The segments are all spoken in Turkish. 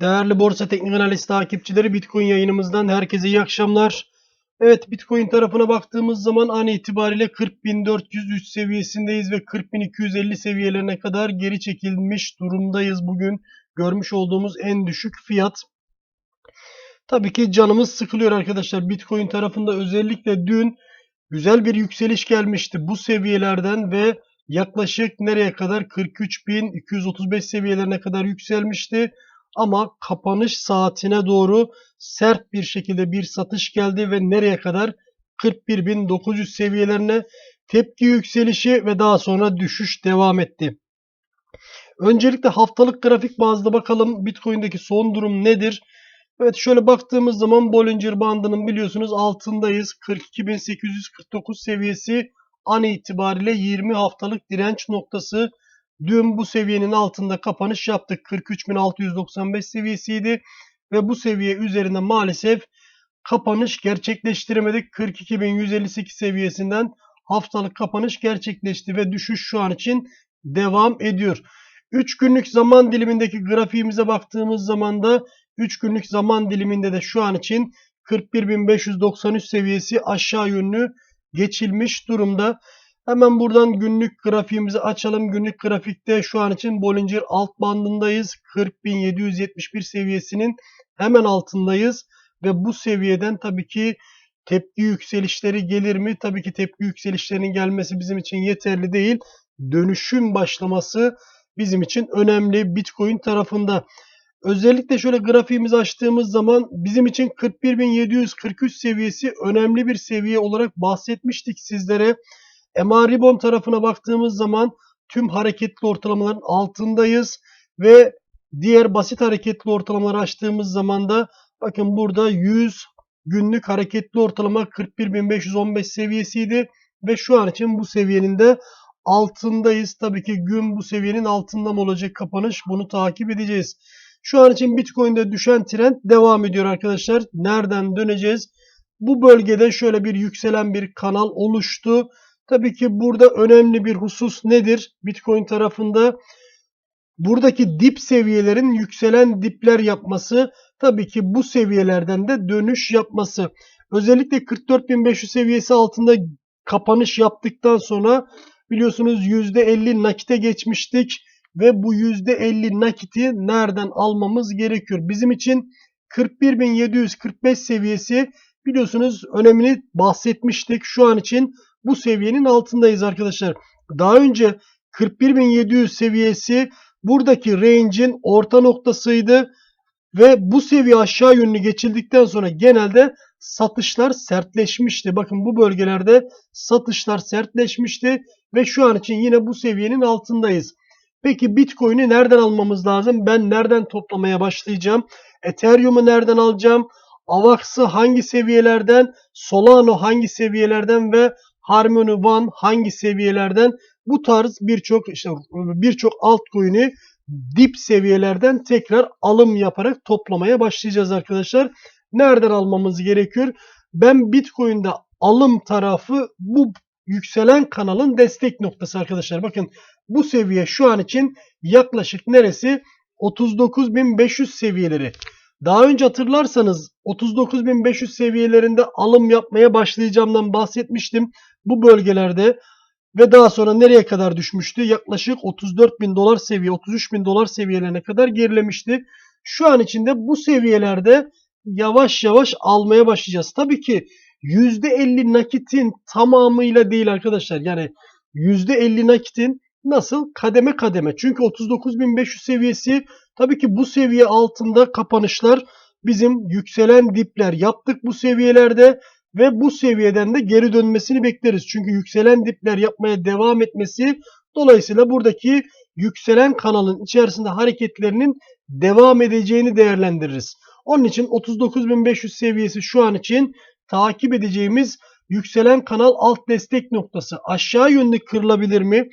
Değerli Borsa Teknik Analiz takipçileri Bitcoin yayınımızdan herkese iyi akşamlar. Evet Bitcoin tarafına baktığımız zaman an itibariyle 40.403 seviyesindeyiz ve 40.250 seviyelerine kadar geri çekilmiş durumdayız bugün. Görmüş olduğumuz en düşük fiyat. Tabii ki canımız sıkılıyor arkadaşlar. Bitcoin tarafında özellikle dün güzel bir yükseliş gelmişti bu seviyelerden ve yaklaşık nereye kadar 43.235 seviyelerine kadar yükselmişti. Ama kapanış saatine doğru sert bir şekilde bir satış geldi ve nereye kadar 41.900 seviyelerine tepki yükselişi ve daha sonra düşüş devam etti. Öncelikle haftalık grafik bazda bakalım Bitcoin'deki son durum nedir? Evet şöyle baktığımız zaman Bollinger bandının biliyorsunuz altındayız. 42.849 seviyesi an itibariyle 20 haftalık direnç noktası. Dün bu seviyenin altında kapanış yaptık. 43.695 seviyesiydi. Ve bu seviye üzerinde maalesef kapanış gerçekleştiremedik. 42.158 seviyesinden haftalık kapanış gerçekleşti ve düşüş şu an için devam ediyor. 3 günlük zaman dilimindeki grafiğimize baktığımız zaman da 3 günlük zaman diliminde de şu an için 41.593 seviyesi aşağı yönlü geçilmiş durumda. Hemen buradan günlük grafiğimizi açalım. Günlük grafikte şu an için Bollinger alt bandındayız. 40.771 seviyesinin hemen altındayız. Ve bu seviyeden tabii ki tepki yükselişleri gelir mi? Tabii ki tepki yükselişlerinin gelmesi bizim için yeterli değil. Dönüşüm başlaması bizim için önemli Bitcoin tarafında. Özellikle şöyle grafiğimizi açtığımız zaman bizim için 41.743 seviyesi önemli bir seviye olarak bahsetmiştik sizlere. MA Ribon tarafına baktığımız zaman tüm hareketli ortalamaların altındayız ve diğer basit hareketli ortalamaları açtığımız zaman da bakın burada 100 günlük hareketli ortalama 41.515 seviyesiydi ve şu an için bu seviyenin de altındayız. Tabii ki gün bu seviyenin altında mı olacak kapanış bunu takip edeceğiz. Şu an için Bitcoin'de düşen trend devam ediyor arkadaşlar. Nereden döneceğiz? Bu bölgede şöyle bir yükselen bir kanal oluştu. Tabii ki burada önemli bir husus nedir? Bitcoin tarafında buradaki dip seviyelerin yükselen dipler yapması tabii ki bu seviyelerden de dönüş yapması. Özellikle 44.500 seviyesi altında kapanış yaptıktan sonra biliyorsunuz %50 nakite geçmiştik ve bu %50 nakiti nereden almamız gerekiyor? Bizim için 41.745 seviyesi biliyorsunuz önemini bahsetmiştik. Şu an için bu seviyenin altındayız arkadaşlar. Daha önce 41.700 seviyesi buradaki range'in orta noktasıydı ve bu seviye aşağı yönlü geçildikten sonra genelde satışlar sertleşmişti. Bakın bu bölgelerde satışlar sertleşmişti ve şu an için yine bu seviyenin altındayız. Peki Bitcoin'i nereden almamız lazım? Ben nereden toplamaya başlayacağım? Ethereum'u nereden alacağım? Avax'ı hangi seviyelerden? Solano hangi seviyelerden ve Harmony One hangi seviyelerden? Bu tarz birçok işte birçok altcoin'i dip seviyelerden tekrar alım yaparak toplamaya başlayacağız arkadaşlar. Nereden almamız gerekiyor? Ben Bitcoin'de alım tarafı bu yükselen kanalın destek noktası arkadaşlar. Bakın bu seviye şu an için yaklaşık neresi? 39.500 seviyeleri. Daha önce hatırlarsanız 39.500 seviyelerinde alım yapmaya başlayacağımdan bahsetmiştim. Bu bölgelerde ve daha sonra nereye kadar düşmüştü? Yaklaşık 34.000 dolar seviye, 33.000 dolar seviyelerine kadar gerilemişti. Şu an içinde bu seviyelerde yavaş yavaş almaya başlayacağız. Tabii ki %50 nakitin tamamıyla değil arkadaşlar. Yani %50 nakitin nasıl? Kademe kademe. Çünkü 39.500 seviyesi tabii ki bu seviye altında kapanışlar bizim yükselen dipler yaptık bu seviyelerde ve bu seviyeden de geri dönmesini bekleriz. Çünkü yükselen dipler yapmaya devam etmesi dolayısıyla buradaki yükselen kanalın içerisinde hareketlerinin devam edeceğini değerlendiririz. Onun için 39.500 seviyesi şu an için takip edeceğimiz yükselen kanal alt destek noktası. Aşağı yönlü kırılabilir mi?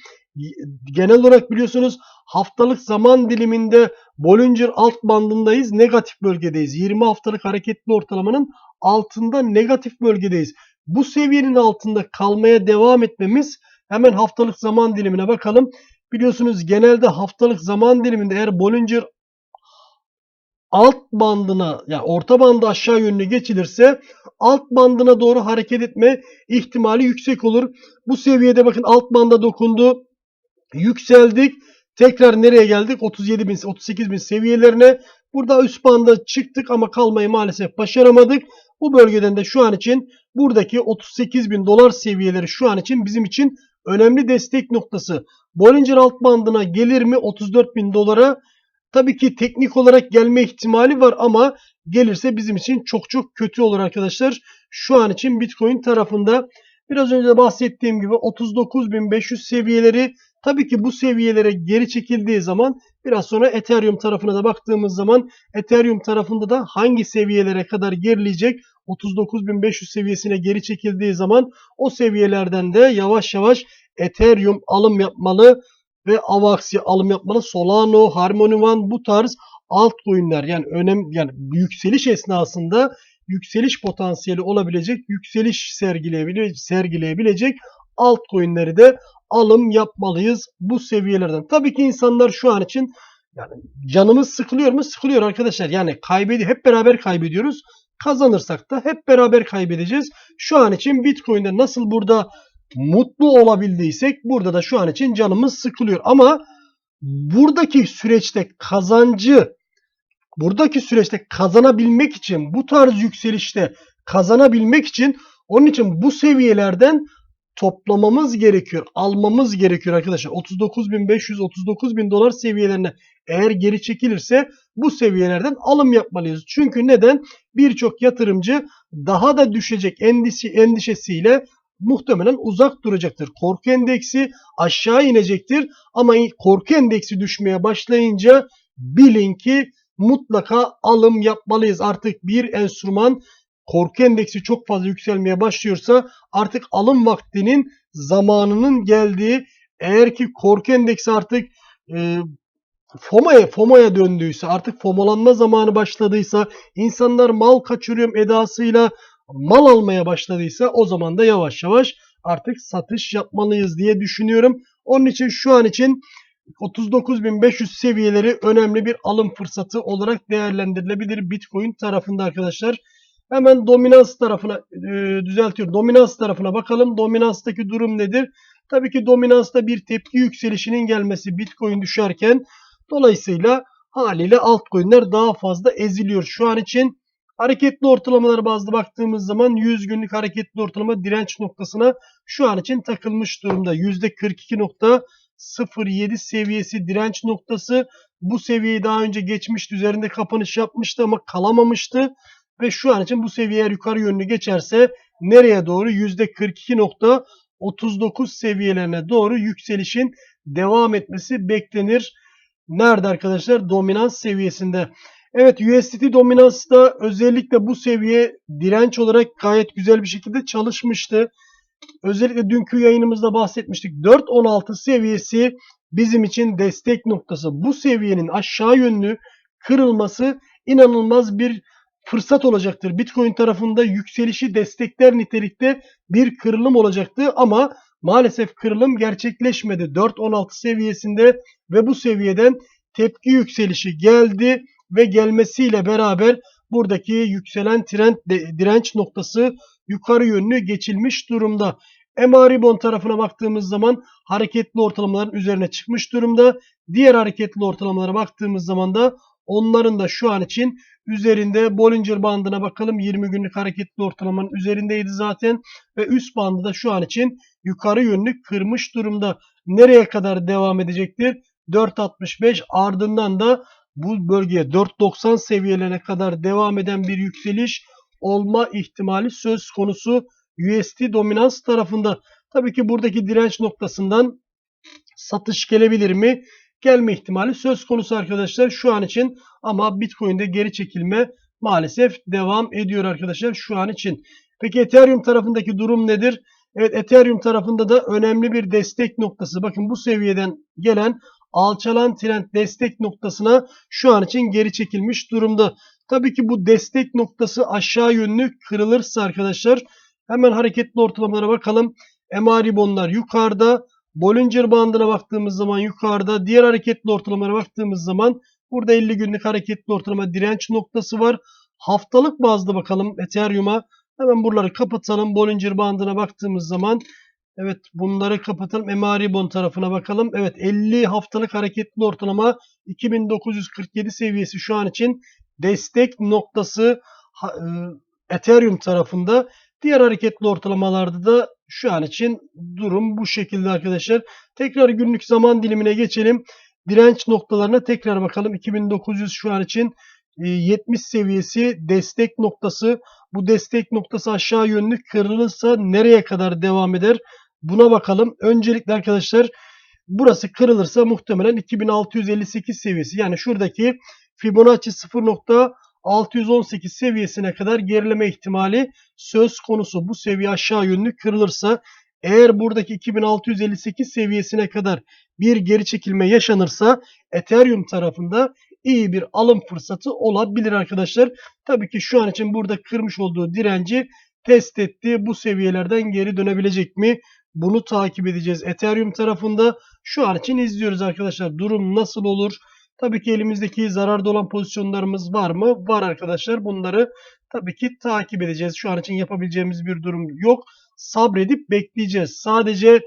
Genel olarak biliyorsunuz haftalık zaman diliminde Bollinger alt bandındayız. Negatif bölgedeyiz. 20 haftalık hareketli ortalamanın altında negatif bölgedeyiz. Bu seviyenin altında kalmaya devam etmemiz hemen haftalık zaman dilimine bakalım. Biliyorsunuz genelde haftalık zaman diliminde eğer Bollinger alt bandına yani orta bandı aşağı yönlü geçilirse alt bandına doğru hareket etme ihtimali yüksek olur. Bu seviyede bakın alt banda dokundu. Yükseldik. Tekrar nereye geldik? 37 bin, 38 bin seviyelerine. Burada üst banda çıktık ama kalmayı maalesef başaramadık. Bu bölgeden de şu an için buradaki 38 bin dolar seviyeleri şu an için bizim için önemli destek noktası. Bollinger alt bandına gelir mi 34 bin dolara? Tabii ki teknik olarak gelme ihtimali var ama gelirse bizim için çok çok kötü olur arkadaşlar. Şu an için Bitcoin tarafında biraz önce de bahsettiğim gibi 39.500 seviyeleri tabii ki bu seviyelere geri çekildiği zaman biraz sonra Ethereum tarafına da baktığımız zaman Ethereum tarafında da hangi seviyelere kadar gerileyecek 39.500 seviyesine geri çekildiği zaman o seviyelerden de yavaş yavaş Ethereum alım yapmalı ve Avax'i alım yapmalı. Solano, Harmony One bu tarz altcoin'ler yani önem yani yükseliş esnasında yükseliş potansiyeli olabilecek, yükseliş sergileyebilecek, sergileyebilecek altcoin'leri de alım yapmalıyız bu seviyelerden. Tabii ki insanlar şu an için yani canımız sıkılıyor mu? Sıkılıyor arkadaşlar. Yani kaybedi hep beraber kaybediyoruz. Kazanırsak da hep beraber kaybedeceğiz. Şu an için Bitcoin'de nasıl burada mutlu olabildiysek burada da şu an için canımız sıkılıyor. Ama buradaki süreçte kazancı buradaki süreçte kazanabilmek için bu tarz yükselişte kazanabilmek için onun için bu seviyelerden toplamamız gerekiyor. Almamız gerekiyor arkadaşlar. 39.500 39.000 dolar seviyelerine eğer geri çekilirse bu seviyelerden alım yapmalıyız. Çünkü neden? Birçok yatırımcı daha da düşecek endişe, endişesiyle muhtemelen uzak duracaktır. Korku endeksi aşağı inecektir ama korku endeksi düşmeye başlayınca bilin ki mutlaka alım yapmalıyız. Artık bir enstrüman korku endeksi çok fazla yükselmeye başlıyorsa artık alım vaktinin zamanının geldiği eğer ki korku endeksi artık e, FOMO'ya FOMO'ya döndüyse artık FOMOlanma zamanı başladıysa insanlar mal kaçırıyorum edasıyla mal almaya başladıysa o zaman da yavaş yavaş artık satış yapmalıyız diye düşünüyorum. Onun için şu an için 39.500 seviyeleri önemli bir alım fırsatı olarak değerlendirilebilir Bitcoin tarafında arkadaşlar. Hemen dominans tarafına e, düzeltiyorum. Dominans tarafına bakalım. Dominanstaki durum nedir? Tabii ki dominansta bir tepki yükselişinin gelmesi Bitcoin düşerken dolayısıyla haliyle altcoin'ler daha fazla eziliyor. Şu an için hareketli ortalamalar bazlı baktığımız zaman 100 günlük hareketli ortalama direnç noktasına şu an için takılmış durumda. %42.07 seviyesi direnç noktası. Bu seviyeyi daha önce geçmişti. Üzerinde kapanış yapmıştı ama kalamamıştı. Ve şu an için bu seviye yukarı yönlü geçerse nereye doğru? %42.39 seviyelerine doğru yükselişin devam etmesi beklenir. Nerede arkadaşlar? Dominans seviyesinde. Evet USDT dominansta özellikle bu seviye direnç olarak gayet güzel bir şekilde çalışmıştı. Özellikle dünkü yayınımızda bahsetmiştik. 4.16 seviyesi bizim için destek noktası. Bu seviyenin aşağı yönlü kırılması inanılmaz bir fırsat olacaktır. Bitcoin tarafında yükselişi destekler nitelikte bir kırılım olacaktı ama maalesef kırılım gerçekleşmedi. 4.16 seviyesinde ve bu seviyeden tepki yükselişi geldi ve gelmesiyle beraber buradaki yükselen trend direnç noktası yukarı yönlü geçilmiş durumda. MA Ribon tarafına baktığımız zaman hareketli ortalamaların üzerine çıkmış durumda. Diğer hareketli ortalamalara baktığımız zaman da onların da şu an için üzerinde Bollinger bandına bakalım 20 günlük hareketli ortalamanın üzerindeydi zaten ve üst bandı da şu an için yukarı yönlü kırmış durumda. Nereye kadar devam edecektir? 4.65 ardından da bu bölgeye 4.90 seviyelerine kadar devam eden bir yükseliş olma ihtimali söz konusu USD dominans tarafında. Tabii ki buradaki direnç noktasından satış gelebilir mi? Gelme ihtimali söz konusu arkadaşlar şu an için ama Bitcoin'de geri çekilme maalesef devam ediyor arkadaşlar şu an için. Peki Ethereum tarafındaki durum nedir? Evet Ethereum tarafında da önemli bir destek noktası. Bakın bu seviyeden gelen alçalan trend destek noktasına şu an için geri çekilmiş durumda. Tabii ki bu destek noktası aşağı yönlü kırılırsa arkadaşlar hemen hareketli ortalamalara bakalım. MA ribonlar yukarıda. Bollinger bandına baktığımız zaman yukarıda. Diğer hareketli ortalamalara baktığımız zaman Burada 50 günlük hareketli ortalama direnç noktası var. Haftalık bazda bakalım Ethereum'a. Hemen buraları kapatalım. Bollinger bandına baktığımız zaman evet bunları kapatalım. MA tarafına bakalım. Evet 50 haftalık hareketli ortalama 2947 seviyesi şu an için destek noktası e, Ethereum tarafında. Diğer hareketli ortalamalarda da şu an için durum bu şekilde arkadaşlar. Tekrar günlük zaman dilimine geçelim. Direnç noktalarına tekrar bakalım. 2900 şu an için e, 70 seviyesi destek noktası. Bu destek noktası aşağı yönlü kırılırsa nereye kadar devam eder? Buna bakalım. Öncelikle arkadaşlar burası kırılırsa muhtemelen 2658 seviyesi. Yani şuradaki Fibonacci 0.618 seviyesine kadar gerileme ihtimali söz konusu. Bu seviye aşağı yönlü kırılırsa eğer buradaki 2658 seviyesine kadar bir geri çekilme yaşanırsa Ethereum tarafında iyi bir alım fırsatı olabilir arkadaşlar. Tabii ki şu an için burada kırmış olduğu direnci test etti. Bu seviyelerden geri dönebilecek mi? Bunu takip edeceğiz. Ethereum tarafında şu an için izliyoruz arkadaşlar. Durum nasıl olur? Tabii ki elimizdeki zararda olan pozisyonlarımız var mı? Var arkadaşlar. Bunları tabii ki takip edeceğiz. Şu an için yapabileceğimiz bir durum yok. Sabredip bekleyeceğiz. Sadece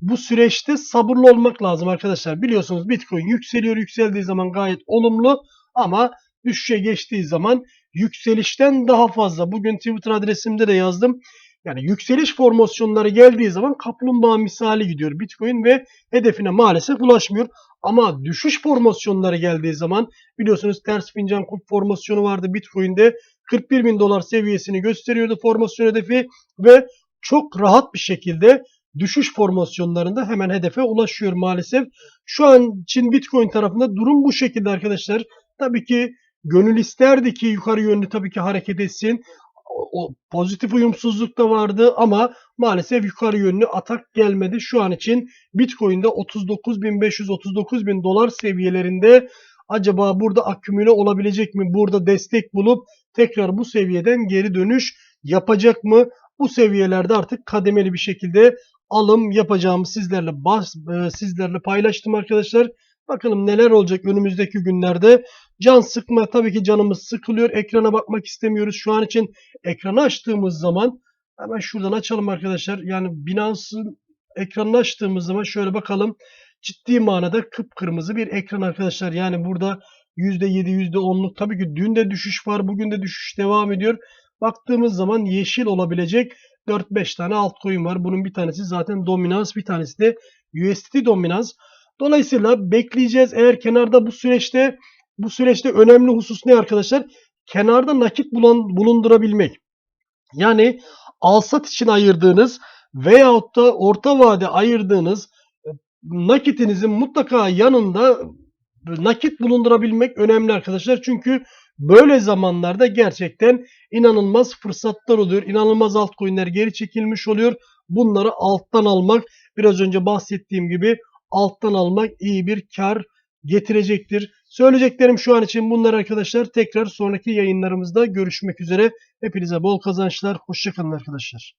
bu süreçte sabırlı olmak lazım arkadaşlar. Biliyorsunuz Bitcoin yükseliyor. Yükseldiği zaman gayet olumlu ama düşüşe geçtiği zaman yükselişten daha fazla. Bugün Twitter adresimde de yazdım. Yani yükseliş formasyonları geldiği zaman kaplumbağa misali gidiyor Bitcoin ve hedefine maalesef ulaşmıyor. Ama düşüş formasyonları geldiği zaman biliyorsunuz ters fincan kup formasyonu vardı Bitcoin'de 41 bin dolar seviyesini gösteriyordu formasyon hedefi ve çok rahat bir şekilde düşüş formasyonlarında hemen hedefe ulaşıyor maalesef. Şu an için Bitcoin tarafında durum bu şekilde arkadaşlar. Tabii ki gönül isterdi ki yukarı yönlü tabii ki hareket etsin. O, pozitif uyumsuzluk da vardı ama maalesef yukarı yönlü atak gelmedi. Şu an için Bitcoin'de 39.500-39.000 dolar seviyelerinde acaba burada akümüle olabilecek mi? Burada destek bulup tekrar bu seviyeden geri dönüş yapacak mı? Bu seviyelerde artık kademeli bir şekilde alım yapacağımı sizlerle bas, e, sizlerle paylaştım arkadaşlar. Bakalım neler olacak önümüzdeki günlerde. Can sıkma tabii ki canımız sıkılıyor. Ekrana bakmak istemiyoruz. Şu an için ekranı açtığımız zaman hemen şuradan açalım arkadaşlar. Yani Binance'ın ekranını açtığımız zaman şöyle bakalım. Ciddi manada kıpkırmızı bir ekran arkadaşlar. Yani burada %7, %10'luk tabii ki dün de düşüş var. Bugün de düşüş devam ediyor. Baktığımız zaman yeşil olabilecek 4-5 tane altcoin var. Bunun bir tanesi zaten dominans, bir tanesi de USDT dominans. Dolayısıyla bekleyeceğiz. Eğer kenarda bu süreçte bu süreçte önemli husus ne arkadaşlar? Kenarda nakit bulan, bulundurabilmek. Yani alsat için ayırdığınız veyahut da orta vade ayırdığınız e, nakitinizin mutlaka yanında nakit bulundurabilmek önemli arkadaşlar. Çünkü böyle zamanlarda gerçekten inanılmaz fırsatlar oluyor. İnanılmaz altcoin'ler geri çekilmiş oluyor. Bunları alttan almak biraz önce bahsettiğim gibi alttan almak iyi bir kar getirecektir. Söyleyeceklerim şu an için bunlar arkadaşlar. Tekrar sonraki yayınlarımızda görüşmek üzere. Hepinize bol kazançlar. Hoşçakalın arkadaşlar.